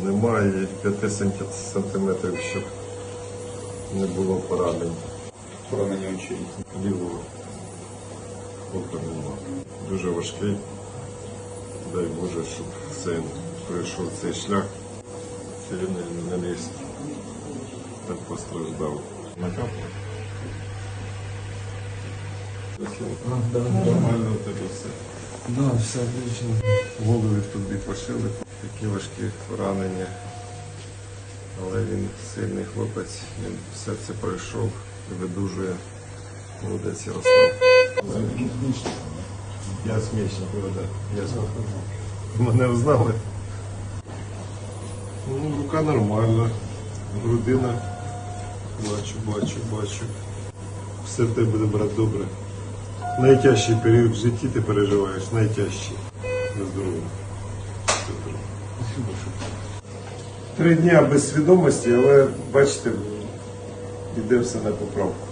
Немає 5 сантиметрів, щоб не було поранень. Поранення очей. Лівого ока нема. Дуже важкий. Дай Боже, щоб син пройшов цей шлях. Цивільний на місці. Так постраждав. Нормально у тебе все. Да, все отлично. Голови тобі пошили, такі важкі поранення. Але він сильний хлопець, він все це пройшов і видужує. Молодець Ярослав. Я смішно, да. Я знав. Мене взнали. Ну, рука нормальна, грудина. Бачу, бачу, бачу. Все в тебе буде брати добре. Найтяжчий період в житті ти переживаєш, найтяжчий. Добре. Три дня без свідомості, але бачите, іде все на поправку.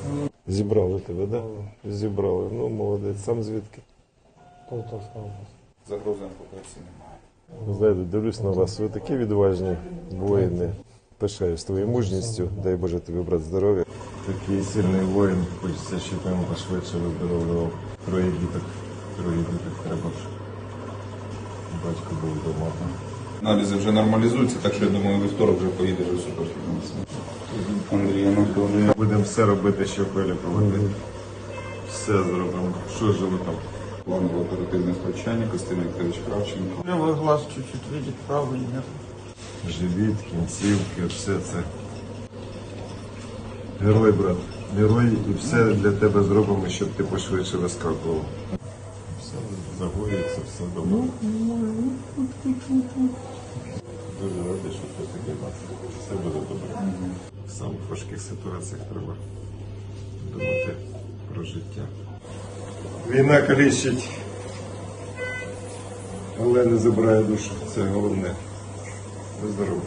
Зібрали тебе, так? Да? Зібрали. Ну, молодець. Сам звідки? Полтавська область. Загрози ампутації немає. Знаєте, дивлюсь на вас. Ви такі відважні воїни. Пишаюсь твоєю мужністю. Дай Боже тобі, брат, здоров'я. Такий сильний воїн, хочеться, щоб він пошвидше виздоровлював. Троє діток. Троє діток треба. щоб Батько був вдома. Аналізи вже нормалізуються, так що я думаю, вівторок вже поїдеш до суперфінансу. Андрій Анатолійович. Будемо все робити, щоб вилікувати. Все зробимо. Що животом? Планове оперативне втручання, Костянтин Вікторович Кравченко. Левый глаз чуть-чуть видит, правый нет. Живіт, кінцівки, все це. Герой, брат. Герой і все для тебе зробимо, щоб ти пошвидше вискакував. Все загоїться, все добре. Дуже радий, що ти такий нас. Все буде добре. В самих важких ситуаціях треба думати про життя. Війна калічить, але не забирає душу. Це головне. Ви здорові.